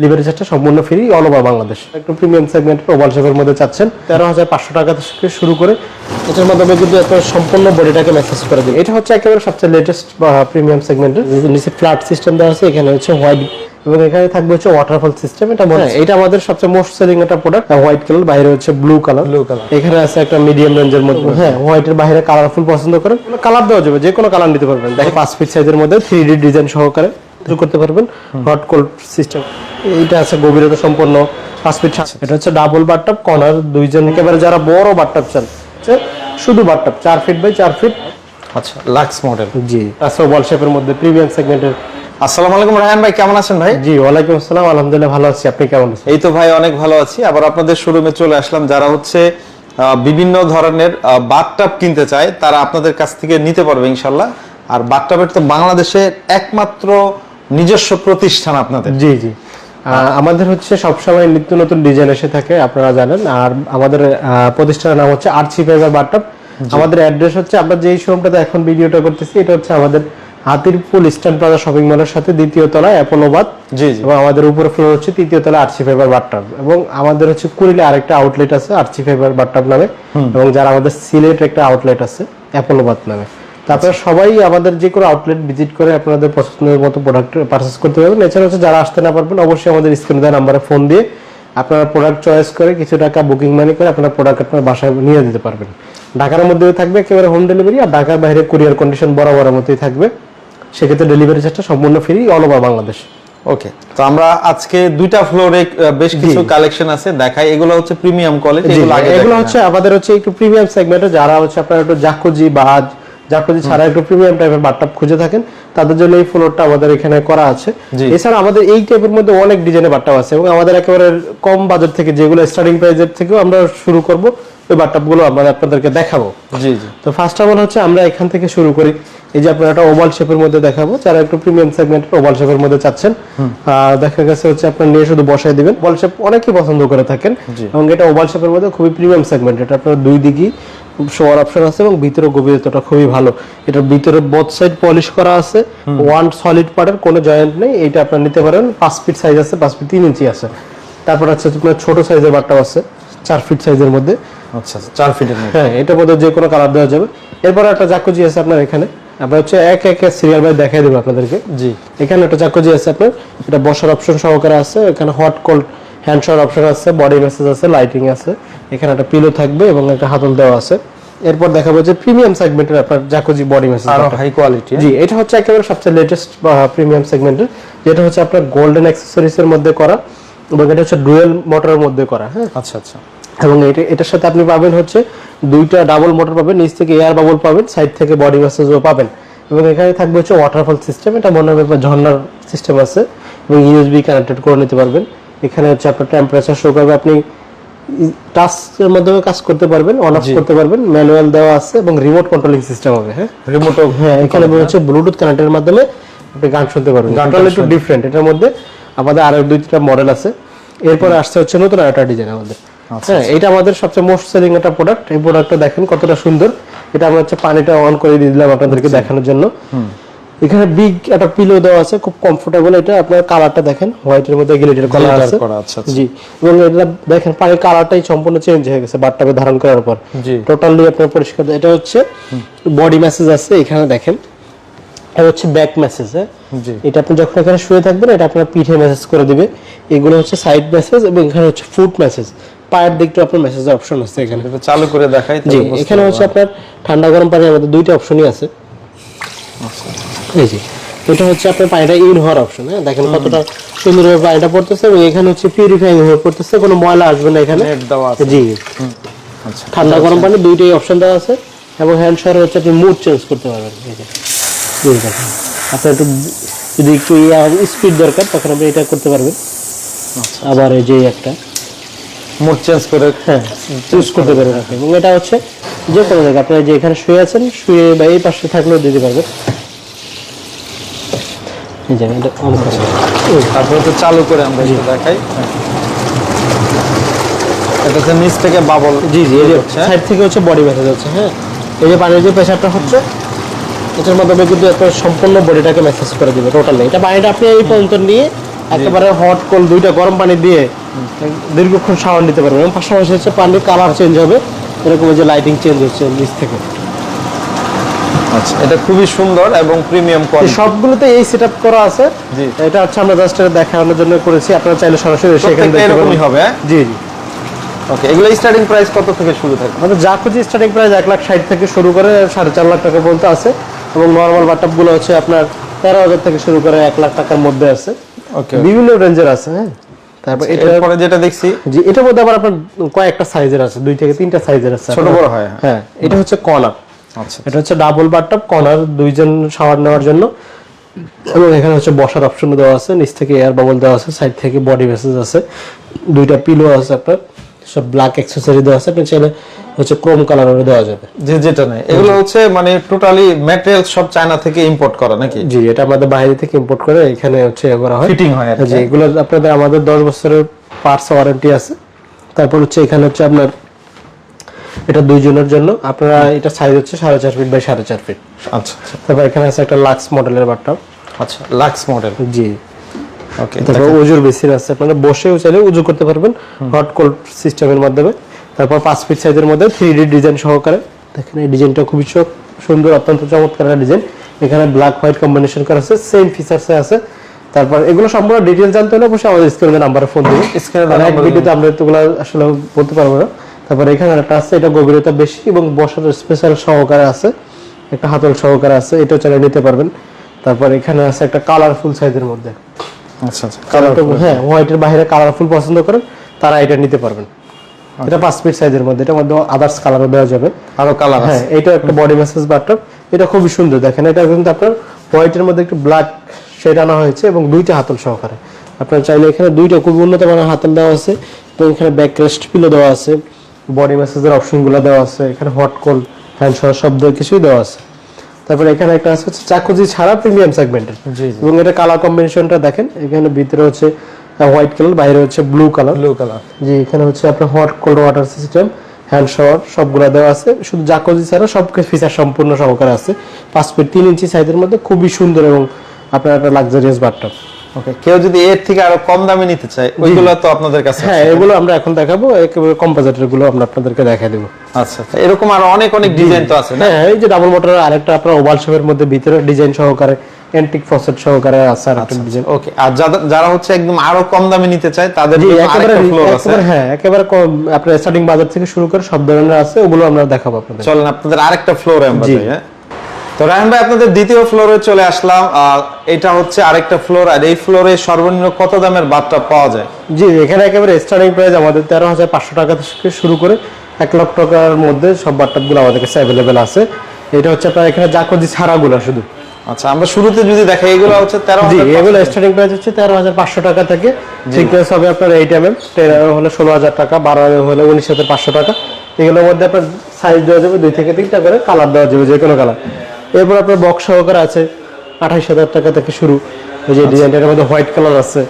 Delivery চার্জটা সম্পূর্ণ free all over Bangladesh একটু প্রিমিয়াম সেগমেন্টের ওভাল শেপের মধ্যে চাচ্ছেন। তেরো হাজার পাঁচশো টাকা থেকে শুরু করে এটার মাধ্যমে কিন্তু আপনার সম্পূর্ণ বডিটাকে মেসেজ করে দিবে। এটা হচ্ছে একেবারে সবচেয়ে লেটেস্ট প্রিমিয়াম সেগমেন্টের নিচে ফ্ল্যাট সিস্টেম দেওয়া আছে এখানে হচ্ছে হোয়াইট এবং এখানে থাকবে হচ্ছে ওয়াটারফল সিস্টেম এটা মনে হয় এটা আমাদের সবচেয়ে মোস্ট সেলিং একটা প্রোডাক্ট হোয়াইট কালার বাইরে হচ্ছে ব্লু কালার ব্লু কালার এখানে আছে একটা মিডিয়াম রেঞ্জের মধ্যে। হ্যাঁ হোয়াইটের বাইরে কালারফুল পছন্দ করেন। কালার দেওয়া যাবে যে কোনো কালার নিতে পারবেন। দেখে পাঁচ ফিট সাইজের মধ্যে থ্রি ডি ডিজাইন সহকারে। কিছু করতে পারবেন। হট কোল্ড সিস্টেম এইটা আছে গভীরতা সম্পন্ন পাঁচ ফিট এটা হচ্ছে ডাবল বাটটাপ কর্নার দুইজন একেবারে যারা বড় বাটটাপ চান শুধু বাটটাপ চার ফিট বাই চার ফিট আচ্ছা লাক্স মডেল জি আছে ওয়াল শেপের মধ্যে প্রিমিয়াম সেগমেন্টের আসসালামু আলাইকুম রায়হান ভাই কেমন আছেন ভাই? জি ওয়ালাইকুম আসসালাম আলহামদুলিল্লাহ ভালো আছি। আপনি কেমন আছেন? এই তো ভাই অনেক ভালো আছি। আবার আপনাদের শোরুমে চলে আসলাম যারা হচ্ছে বিভিন্ন ধরনের বাথটাব কিনতে চায় তারা আপনাদের কাছ থেকে নিতে পারবে ইনশাল্লাহ। আর বাথটাবের তো বাংলাদেশের একমাত্র নিজস্ব প্রতিষ্ঠান আপনাদের? জি জি। আমাদের হচ্ছে সবসময় নিত্য নতুন ডিজাইন এসে থাকে আপনারা জানেন। আর আমাদের প্রতিষ্ঠানের নাম হচ্ছে আর্চি ফাইবার বাটপ আমাদের অ্যাড্রেস হচ্ছে আমরা যেই শোরুমটাতে এখন ভিডিওটা করতেছি এটা হচ্ছে আমাদের হাতিরপুল ইস্টার্ন প্লাজা শপিং মলের সাথে দ্বিতীয় তলায় অ্যাপোলোবাদ জি জি। এবং আমাদের উপরে ফ্লোর হচ্ছে তৃতীয় তলায় আর্চি ফাইবার বাট্টাপ এবং আমাদের হচ্ছে কুড়িলে আরেকটা আউটলেট আছে আর্চি ফাইবার বাট্টাপ নামে। এবং যারা আমাদের সিলেট একটা আউটলেট আছে অ্যাপোলোবাদ নামে। তারপরে সবাই আমাদের যে কোনো আউটলেট ভিজিট করে আপনাদের পছন্দের মতো প্রোডাক্ট পারচেস করতে পারবেন। এছাড়া হচ্ছে যারা আসতে না পারবেন অবশ্যই আমাদের স্ক্রিনে দেওয়া নাম্বারে ফোন দিয়ে আপনারা প্রোডাক্ট চয়েস করে কিছু টাকা বুকিং মানি করে আপনারা প্রোডাক্ট আপনার বাসায় নিয়ে দিতে পারবেন। ঢাকার মধ্যে থাকবে একেবারে হোম ডেলিভারি আর ঢাকার বাইরে কুরিয়ার কন্ডিশন বরাবরের মতোই থাকবে। সেক্ষেত্রে ডেলিভারি চার্জটা সম্পূর্ণ free all over Bangladesh. Okay তো আমরা আজকে দুইটা ফ্লোরে বেশ কিছু কালেকশন আছে দেখাই। এগুলো হচ্ছে প্রিমিয়াম কোয়ালিটি এগুলো। হচ্ছে আমাদের হচ্ছে একটু প্রিমিয়াম সেগমেন্টে যারা হচ্ছে আপনার একটু জাকুজি বা জাকুজি ছাড়া একটু প্রিমিয়াম টাইপের বাটটাপ খুঁজে থাকেন তাদের জন্য এই ফ্লোরটা আমাদের এখানে করা আছে। এছাড়া আমাদের এই টাইপের মধ্যে অনেক ডিজাইনের বাটটাপ আছে এবং আমাদের একেবারে কম বাজার থেকে যেগুলো স্টার্টিং প্রাইজের থেকেও আমরা শুরু করব ওই আমরা আপনাদেরকে দেখাবো। জি জি। তো ফার্স্ট অফ অল হচ্ছে আমরা এখান থেকে শুরু করি এই যে আপনার একটা ওভাল শেপের মধ্যে দেখাবো যারা একটু প্রিমিয়াম সেগমেন্টের ওভাল শেপের মধ্যে চাচ্ছেন দেখা গেছে হচ্ছে আপনার নিয়ে শুধু বসাই দিবেন ওভাল শেপ অনেকেই পছন্দ করে থাকেন এবং এটা ওভাল শেপের মধ্যে খুবই প্রিমিয়াম সেগমেন্ট এটা আপনার দুই দিকই শোয়ার অপশন আছে এবং ভিতরে গভীরতাটা খুবই ভালো। এটার ভিতরে বোথ সাইড পলিশ করা আছে। ওয়ান সলিড পার্টের কোনো জয়েন্ট নেই। এটা আপনার নিতে পারেন। পাঁচ ফিট সাইজ আছে পাঁচ ফিট তিন ইঞ্চি আছে। তারপর আছে আপনার ছোট সাইজের বাটটাও আছে চার ফিট সাইজের মধ্যে। আচ্ছা আচ্ছা, চার ফিটের মধ্যে। হ্যাঁ এটার মধ্যে যে কোনো কালার দেওয়া যাবে। এরপর একটা জাকুজি আছে আপনার এখানে। আমরা হচ্ছে এক এক সিরিয়াল বাই দেখাই দেবো আপনাদেরকে। জি। এখানে একটা জাকুজি আছে আপনার। এটা বসার অপশন সহকারে আছে। এখানে hot cold hand shower option আছে বডি মেসেজ আছে লাইটিং আছে। এখানে একটা পিলো থাকবে এবং একটা হাতল দেওয়া আছে। এরপর দেখাবো যে প্রিমিয়াম সেগমেন্টের আপনার জাকুজি বডি মেসেজ আরও হাই কোয়ালিটি জি এটা হচ্ছে একেবারে সবচেয়ে লেটেস্ট প্রিমিয়াম সেগমেন্টের যেটা হচ্ছে আপনার গোল্ডেন অ্যাক্সেসরিজ এর মধ্যে করা এবং এটা হচ্ছে ডুয়েল মোটরের মধ্যে করা হ্যাঁ? আচ্ছা আচ্ছা। এবং এটা এটার সাথে আপনি পাবেন হচ্ছে দুইটা ডাবল মোটর পাবেন নিচ থেকে এয়ার বাবল পাবেন সাইড থেকে বডি ম্যাসেজও পাবেন। এবং এখানে থাকবে হচ্ছে ওয়াটারফল সিস্টেম এটা মনে হবে ঝর্ণার সিস্টেম আছে। এবং ইউএসবি কানেক্টেড করে নিতে পারবেন। এখানে হচ্ছে আপনার টেম্পারেচার শো করবে আপনি টাস্কের মাধ্যমে কাজ করতে পারবেন অন অফ করতে পারবেন ম্যানুয়াল দেওয়া আছে এবং রিমোট কন্ট্রোলিং সিস্টেম হবে হ্যাঁ? রিমোটও হ্যাঁ এখানে হচ্ছে ব্লুটুথ কানেক্টের মাধ্যমে আপনি গান শুনতে পারবেন। গানটা একটু ডিফারেন্ট এটার মধ্যে আমাদের আরও দুই তিনটা মডেল আছে। এরপরে আসছে হচ্ছে নতুন একটা ডিজাইন আমাদের। আচ্ছা, হ্যাঁ এটা আমাদের সবচেয়ে মোস্ট সেলিং একটা প্রোডাক্ট এই প্রোডাক্টটা দেখেন কতটা সুন্দর। এটা আমরা হচ্ছে পানিটা অন করে দিয়ে দিলাম আপনাদেরকে দেখানোর জন্য। এখানে বিগ একটা পিলো দেওয়া আছে খুব কমফোর্টেবল এটা। আপনার কালারটা দেখেন হোয়াইটের মধ্যে গ্লিটার কালার আছে। আচ্ছা, আচ্ছা। জি এবং এটা দেখেন পানির কালারটাই সম্পূর্ণ চেঞ্জ হয়ে গেছে বাটটাকে ধারণ করার পর। জি। টোটালি আপনার পরিষ্কার। এটা হচ্ছে বডি মেসেজ আছে এখানে দেখেন। এটা হচ্ছে ব্যাক মেসেজ জি। এটা আপনি যখন এখানে শুয়ে থাকবেন এটা আপনার পিঠে মেসেজ করে দিবে। এগুলো হচ্ছে সাইড মেসেজ এবং এখানে হচ্ছে ফুট মেসেজ পায়ের দিকটা আপনার মেসেজের অপশন আছে এখানে। এটা চালু করে দেখাই জি এখানে হচ্ছে আপনার ঠান্ডা গরম পানির আমাদের দুইটা অপশনই আছে। এই জি এটা হচ্ছে আপনার পানিটা ইন হওয়ার অপশন হ্যাঁ? দেখেন কতটা সুন্দরভাবে পানিটা পড়তেছে এবং এখানে হচ্ছে পিউরিফাইং হয়ে পড়তেছে কোনো ময়লা আসবে না এখানে। জি। আচ্ছা। ঠান্ডা গরম পানি দুইটাই অপশন দেওয়া আছে এবং হ্যান্ড শাওয়ার হচ্ছে আপনি মুড চেঞ্জ করতে পারবেন। এই যে দেখেন আপনার একটু যদি একটু স্পিড দরকার তখন আপনি এটা করতে পারবেন। আচ্ছা। আবার এই যে একটা। মোড চেঞ্জ করে হ্যাঁ চুজ করতে পারবেন আপনি। এবং এটা হচ্ছে যে কোনো জায়গায় আপনি যে এখানে শুয়ে আছেন শুয়ে বা এই পাশে থাকলেও দিতে পারবেন। এই যে এটা অন করে তারপরে তো চালু করে আমরা একটু দেখাই। এটা হচ্ছে নিচ থেকে বাবল জি জি এই যে সাইড থেকে হচ্ছে বডি হ্যাঁ এই যে পানির যে প্রেশারটা হচ্ছে এটার মাধ্যমে কিন্তু আপনার সম্পূর্ণ বডিটাকে মেসেজ করে দিবে টোটালি এটা পানিটা আপনি এই পর্যন্ত নিয়ে একেবারে হট কোল দুইটা গরম পানি দিয়ে দীর্ঘক্ষণ শাওয়ার নিতে পারবেন এবং পাশাপাশি হচ্ছে পানির কালার চেঞ্জ হবে। এরকম যে লাইটিং চেঞ্জ হচ্ছে নিচ থেকে। আচ্ছা। এটা খুবই সুন্দর এবং প্রিমিয়াম কোয়ালিটি সবগুলোতে এই সেট করা আছে। জি। এটা হচ্ছে আমরা জাস্ট দেখানোর জন্য করেছি। আপনারা চাইলে সরাসরি এসে এখানে দেখতে এরকমই হবে হ্যাঁ? জি জি। ওকে এগুলো স্টার্টিং প্রাইস কত থেকে শুরু থাকে? আমাদের জাকুজি স্টার্টিং প্রাইস এক লাখ ষাট থেকে শুরু করে সাড়ে চার লাখ টাকা পর্যন্ত আছে এবং নর্মাল বাটআপগুলো হচ্ছে আপনার তেরো হাজার থেকে শুরু করে এক লাখ টাকার মধ্যে আছে। ওকে বিভিন্ন রেঞ্জের আছে হ্যাঁ? তারপর এটা এরপরে যেটা দেখছি। জি এটার মধ্যে আবার আপনার কয়েকটা সাইজের আছে দুই থেকে তিনটা সাইজের আছে ছোট বড় হয় হ্যাঁ। এটা হচ্ছে আচ্ছা এটা হচ্ছে ডাবল বাটটাপ কর্নার দুইজন শাওয়ার নেওয়ার জন্য। এবং এখানে হচ্ছে বসার অপশন দেওয়া আছে নিচ থেকে এয়ার বাবল দেওয়া আছে সাইড থেকে বডি মেসেজ আছে। দুইটা পিলো আছে আপনার সব ব্ল্যাক অ্যাক্সেসরি দেওয়া আছে আপনি চাইলে হচ্ছে ক্রোম কালারের দেওয়া যাবে। যে যেটা নেই। এগুলো হচ্ছে মানে টোটালি ম্যাটেরিয়াল সব চায়না থেকে ইম্পোর্ট করা নাকি? জি এটা আমাদের বাইরে থেকে ইম্পোর্ট করে এখানে হচ্ছে এ করা হয়। ফিটিং হয়। জি এগুলো আপনাদের আমাদের দশ বছরের পার্টস ওয়ারেন্টি আছে। তারপর হচ্ছে এখানে হচ্ছে আপনার এটা দুইজনের জন্য। আপনারা এটা সাইজ হচ্ছে সাড়ে চার ফিট বাই সাড়ে চার ফিট আচ্ছা আচ্ছা। তারপর এখানে আছে একটা লাক্স মডেলের বাটটা। আচ্ছা লাক্স মডেল জি। ওকে তারপর উজুর বেসিন আছে। আপনারা বসেও চাইলে উজু করতে পারবেন হট কোল্ড সিস্টেমের মাধ্যমে। তারপর পাঁচ ফিট সাইজের মধ্যে থ্রি ডি ডিজাইন সহকারে। দেখেন এই ডিজাইনটা খুবই সুন্দর অত্যন্ত চমৎকার একটা ডিজাইন এখানে ব্ল্যাক হোয়াইট কম্বিনেশন করা আছে সেম ফিচার্সে আছে। তারপর এগুলো সম্পূর্ণ ডিটেল জানতে হলে অবশ্যই আমাদের স্ক্রিনে নাম্বারে ফোন এক number ভিডিওতে আমরা এতগুলো আসলে বলতে পারব না। তারপর এখানে একটা আছে এটা গভীরতা বেশি এবং বসার স্পেশাল সহকারে আছে একটা হাতল সহকারে আছে এটাও চালিয়ে নিতে পারবেন। তারপর এখানে আছে একটা কালারফুল সাইজের মধ্যে। আচ্ছা আচ্ছা কালারটা হ্যাঁ হোয়াইটের বাইরে কালারফুল পছন্দ করেন তারা এটা নিতে পারবেন। এটা পাঁচ ফিট সাইজের মধ্যে এটার মধ্যে আদার্স কালারও দেওয়া যাবে। আরও কালার হ্যাঁ এটা একটা বডি ম্যাসেজ বাটন এটা খুবই সুন্দর দেখেন এটা কিন্তু আপনার হোয়াইটের মধ্যে একটু ব্ল্যাক শেড আনা হয়েছে এবং দুইটা হাতল সহকারে। আপনার চাইলে এখানে দুইটা খুব উন্নত মানের হাতল দেওয়া আছে তো এখানে ব্যাক রেস্ট পিলো দেওয়া আছে। বডি ম্যাসেজের অপশনগুলো দেওয়া আছে এখানে হট কোল হ্যান্ড সহ শব্দ কিছুই দেওয়া আছে। তারপরে এখানে একটা আছে হচ্ছে চাকুজি ছাড়া প্রিমিয়াম সেগমেন্টের এবং এটা কালার কম্বিনেশনটা দেখেন এখানে ভিতরে হচ্ছে হোয়াইট কালার বাইরে হচ্ছে ব্লু কালার ব্লু কালার জি এখানে হচ্ছে আপনার hot cold water system hand shower সবগুলো দেওয়া আছে। শুধু জাকোজি ছাড়া সব ফিচার সম্পূর্ণ সহকারে আছে। পাঁচ ফিট তিন ইঞ্চি সাইজের মধ্যে খুবই সুন্দর এবং আপনার একটা লাক্সারিয়াস বাথটব ওকে কেউ যদি এর থেকে আরও কম দামে নিতে চায় ওইগুলো তো আপনাদের কাছে হ্যাঁ এগুলো আমরা এখন দেখাবো একেবারে কম্পোজিটরগুলো আমরা আপনাদেরকে দেখা দেবো। আচ্ছা আচ্ছা এরকম আরও অনেক অনেক ডিজাইন তো আছে না? হ্যাঁ এই যে ডাবল মোটরের আরেকটা আপনার ওভাল শেপের মধ্যে ভিতরে ডিজাইন সহকারে অ্যান্টিক ফসেট সহকারে আছে আর একটা ডিজাইন ওকে আর যারা- হচ্ছে একদম আরও কম দামে নিতে চায় তাদের একেবারে একেবারে হ্যাঁ একেবারে কম আপনার স্টার্টিং বাজার থেকে শুরু করে সব ধরনের আছে ওগুলো আমরা দেখাবো আপনাদের। চলেন আপনাদের আরেকটা ফ্লোরে আমরা যাই হ্যাঁ? তো রায়হান ভাই আপনাদের দ্বিতীয় ফ্লোরে চলে আসলাম। আর এটা হচ্ছে আরেকটা ফ্লোর আর এই ফ্লোরে সর্বনিম্ন কত দামের বাথটা পাওয়া যায়? জি এখানে একেবারে স্টার্টিং প্রাইস আমাদের তেরো হাজার পাঁচশো টাকা থেকে শুরু করে এক লক্ষ টাকার মধ্যে সব বাট্টাপগুলো আমাদের কাছে অ্যাভেলেবেল আছে। এটা হচ্ছে আপনার এখানে যা জাকোজি ছাড়াগুলো শুধু। আচ্ছা আমরা শুরুতে যদি দেখাই এগুলো হচ্ছে তেরো জি এগুলো স্টার্টিং প্রাইস হচ্ছে তেরো হাজার পাঁচশো টাকা থেকে। থিকনেস হবে আপনার eight M M ten M হলে ষোলো হাজার টাকা বারো এম হলে উনিশ হাজার পাঁচশো টাকা। এগুলোর মধ্যে আপনার সাইজ দেওয়া যাবে দুই থেকে তিনটা করে কালার দেওয়া যাবে যে কোনো কালার এরপর আপনার বক্স সহকারে আছে আঠাইশ হাজার টাকা থেকে শুরু। এই যে ডিজাইনটার মধ্যে হোয়াইট কালার আছে।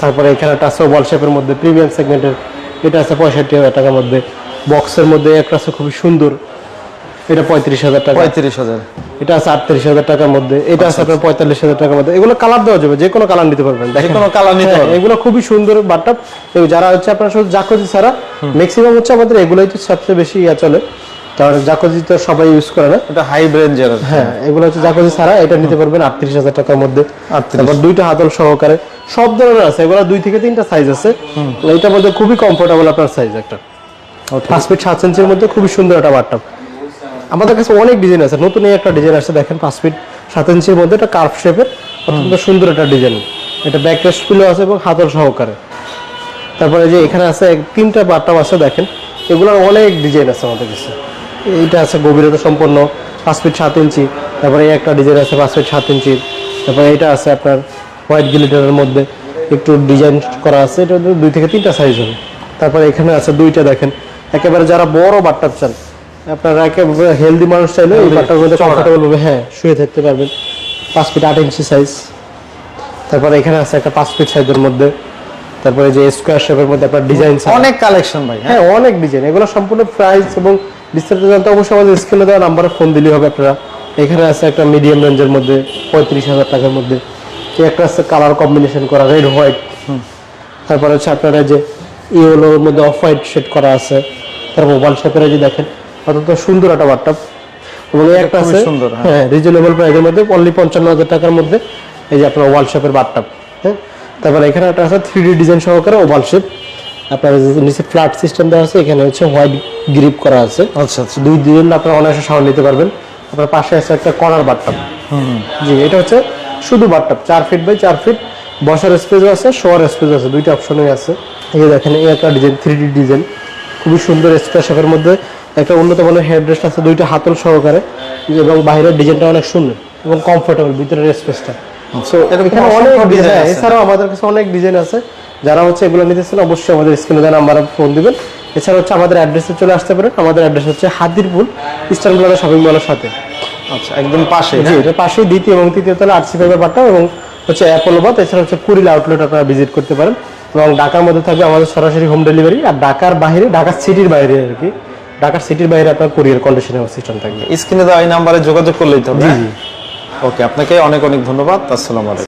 তারপরে এখানে একটা আছে ওয়াল শেপের মধ্যে প্রিমিয়াম সেগমেন্টের এটা আছে পঁয়ষট্টি হাজার টাকার মধ্যে। বক্সের মধ্যে একটা আছে খুবই সুন্দর। এটা পঁয়ত্রিশ হাজার টাকা। পঁয়ত্রিশ হাজার। এটা আছে আটত্রিশ হাজার টাকার মধ্যে। এটা আছে আপনার পঁয়তাল্লিশ হাজার টাকার মধ্যে। এগুলো কালার দেওয়া যাবে যে কোনো কালার নিতে পারবেন দেখেন। কোনো কালার নিতে হ্যাঁ, পারবেন। এগুলো খুবই সুন্দর বাট্টাপ যারা হচ্ছে আপনার শুধু জাকোজি ছাড়া ম্যাক্সিমাম হচ্ছে আমাদের এগুলোই তো সবচেয়ে বেশি ইয়া চলে। কারণ জাকোজি তো সবাই ইউজ করে না। এটা হাই রেঞ্জের হ্যাঁ এগুলো হচ্ছে জাকোজি ছাড়া এটা নিতে পারবেন আটত্রিশ হাজার টাকার মধ্যে। তারপর দুইটা হাতল সহকারে। সব ধরনের আছে এগুলো দুই থেকে তিনটা সাইজ আছে। এটার মধ্যে খুবই কমফোর্টেবল আপনার সাইজ একটা। পাঁচ ফিট সাত ইঞ্চির মধ্যে খুবই সুন্দর একটা বাট্টাপ আমাদের কাছে অনেক ডিজাইন আছে নতুন একটা ডিজাইন আছে দেখেন পাঁচ ফিট সাত ইঞ্চির মধ্যে একটা কার্ভ শেপের অত্যন্ত সুন্দর একটা ডিজাইন এটা ব্যাক রেস্ট পিলো আছে এবং হাতল সহকারে। তারপরে যে এখানে আছে তিনটা বাট্টাপ আছে দেখেন। এগুলোর অনেক ডিজাইন আছে আমাদের কাছে। এইটা আছে গভীরতা সম্পন্ন পাঁচ ফিট সাত ইঞ্চি তারপরে এই একটা ডিজাইন আছে পাঁচ ফিট সাত ইঞ্চি তারপরে এটা আছে আপনার হোয়াইট গিলিটারের মধ্যে একটু ডিজাইন করা আছে এটা দুই থেকে তিনটা সাইজ হবে। তারপরে এখানে আছে দুইটা দেখেন একেবারে যারা বড় বাট্টাপ চান আপনারা একেবারে হেলদি মানুষ চাইলে এই বাট্টার মধ্যে কমফোর্টেবল হবে হ্যাঁ শুয়ে থাকতে পারবেন। পাঁচ ফিট আট ইঞ্চি সাইজ তারপরে এখানে আছে একটা পাঁচ ফিট সাইজের মধ্যে তারপরে যে স্কোয়ার শেপের মধ্যে আপনার ডিজাইন অনেক কালেকশন ভাই হ্যাঁ। হ্যাঁ অনেক ডিজাইন এগুলো সম্পূর্ণ প্রাইস এবং বিস্তারিত জানতে অবশ্যই আমাদের স্ক্রিনে দেওয়া নাম্বারে ফোন দিলেই হবে আপনারা। এখানে আছে একটা মিডিয়াম রেঞ্জের মধ্যে পঁয়ত্রিশ হাজার টাকার মধ্যে। একটা আছে কালার কম্বিনেশন করা রেড হোয়াইট তারপরে হচ্ছে আপনারা যে ইয়েলোর মধ্যে অফ হোয়াইট শেড করা আছে তারপর ওভাল শেপের যে দেখেন অত্যন্ত সুন্দর একটা বাট্টাপ এবং একটা আছে সুন্দর, হ্যাঁ। হ্যাঁ রিজনেবল প্রাইসের মধ্যে অনলি পঞ্চান্ন হাজার টাকার মধ্যে এই যে আপনার ওয়াল শেপের বাট্টাপ হ্যাঁ তারপরে এখানে একটা আছে থ্রি ডি ডিজাইন সহকারে ওভাল শেপ আপনার নিচে ফ্ল্যাট সিস্টেম দেওয়া আছে এখানে হচ্ছে হোয়াইট গ্রিপ করা আছে। আচ্ছা আচ্ছা। দুই দিন আপনারা অনায়াসে সাউন্ড নিতে পারবেন। আপনার পাশে আছে একটা কর্নার বাটটাপ জি এটা হচ্ছে শুধু বাটটাপ চার ফিট বাই চার ফিট বসার স্পেসও আছে শোয়ার স্পেসও আছে দুইটা অপশনই আছে। এই দেখেন এই একটা ডিজাইন থ্রি ডি ডিজাইন খুবই সুন্দর স্পেস শেপের মধ্যে একটা উন্নত মানের হেডরেস্ট আছে দুইটা হাতল সহকারে। এবং বাইরের ডিজাইনটা অনেক সুন্দর এবং কমফোর্টেবল ভিতরের স্পেসটা সো এখানে অনেক ডিজাইন এছাড়াও আমাদের কাছে অনেক ডিজাইন আছে। যারা হচ্ছে এগুলো নিতেছেন অবশ্যই আমাদের স্ক্রিনে দেওয়া নাম্বারে ফোন দিবেন। এছাড়া হচ্ছে আমাদের অ্যাড্রেসে চলে আসতে পারেন। আমাদের অ্যাড্রেস হচ্ছে হাতিরপুল ইস্টার্ন প্লাজা শপিং মলের সাথে। আচ্ছা একদম পাশে জি এটা পাশেই দ্বিতীয় এবং তৃতীয় তলা আরসি ফাইবার এবং হচ্ছে অ্যাপোলো বাত এছাড়া হচ্ছে আউটলেট আপনারা ভিজিট করতে পারেন। এবং ঢাকার মধ্যে থাকবে আমাদের সরাসরি হোম ডেলিভারি আর ঢাকার বাইরে ঢাকা সিটির বাইরে আর কি। ঢাকার সিটির বাইরে আপনার কুরিয়ার কন্ডিশনে সিস্টেম থাকবে। স্ক্রিনে দেওয়া এই নাম্বারে যোগাযোগ করলেই তো হবে জি হ্যাঁ? জি। ওকে আপনাকে অনেক অনেক ধন্যবাদ। আসসালামু আলাইকুম।